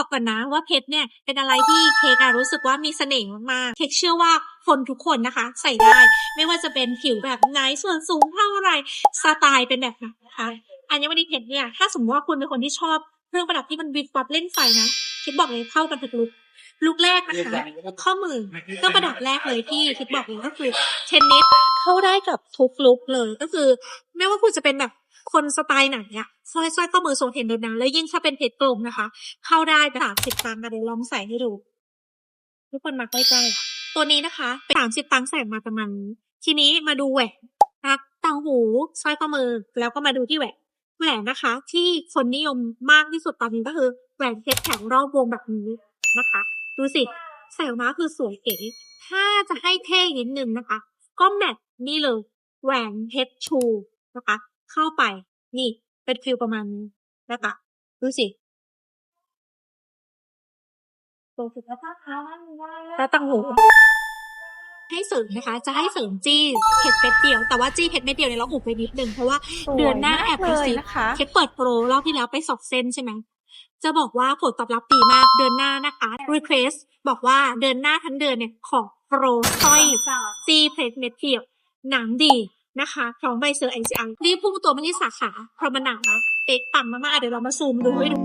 บอกก่อนนะว่าเพชรเนี่ยเป็นอะไรที่เค้กอะรู้สึกว่ามีเสน่ห์มากๆ เค้กเชื่อว่าคนทุกคนนะคะ ใส่ได้ ไม่ว่าจะเป็นผิวแบบไหนส่วนสูงเท่าไหรสไตล์เป็นแบบไหนนะคะอัญมณีเพชรเนี่ยถ้าสมมติว่าคุณเป็นคนที่ชอบเครื่องประดับที่มันวิบวับเล่นไฟนะคิดบอกเลยเข้ากันทุกลุกลุกแรกนะคะข้อมือเครื่องประดับแรกเลยที่คิดบอกเลยก็คือเทนนิสเข้าได้กับทุกลุกเลยก็คือ ไม่ว่าคุณจะเป็นแบบ คนสไตล์ไหนอะสร้อยสร้อยข้อมือทรงเทนเดนนะแล้วยิ่งถ้าเป็นเพชรกลมนะคะ เข้าได้สามสิบตังค์อะเดี๋ยลองใส่ให้ดู ทุกคนมาใกล้ๆตัวนี้นะคะเป็นสามสิบตังค์ใส่มาประมาณทีนี้มาดูแหวนนะต่างหูสร้อยข้อมือแล้วก็มาดูที่แหวนแหวนนะคะ ที่คนนิยมมากที่สุดตอนนี้ก็คือแหวนเพชรแข็งรอบวงแบบนี้นะคะ ดูสิใส่ออกมาคือสวยเก๋ถ้าจะให้เท่นิดนึงนะคะ ก็แมทนี่เลยแหวนเพชรชูนะคะ เข้าไป นี่ เป็นฟิลประมาณนี้นะคะดูสิตัวสุดท้ายค่ะแล้วตังหูให้เสริมนะคะ จะให้เสริมจี้เพชรเม็ดเดียว แต่ว่าจี้เพชรเม็ดเดียวเนี่ยเราอุบไปนิดนึงเพราะว่าเดือนหน้าแอบเลกระยซิบนะคะเคสเปิดโปรรอบที่แล้วไปสอบเส้นใช่ไหมจะบอกว่าผลตอบรับดีมากเดือนหน้านะคะ request บอกว่าเดือนหน้าทั้งเดือนเนี่ยขอโปรสร้อยซีเพลทเม็ดเทียบหนังดี นะคะขอมใบเซอร์ไอซีอังรีบพุ่งตัวมาที่สาขาเพราะมันหนักนะเป๊กปังมากๆเดี๋ยวเรามาซูมดูให้ดู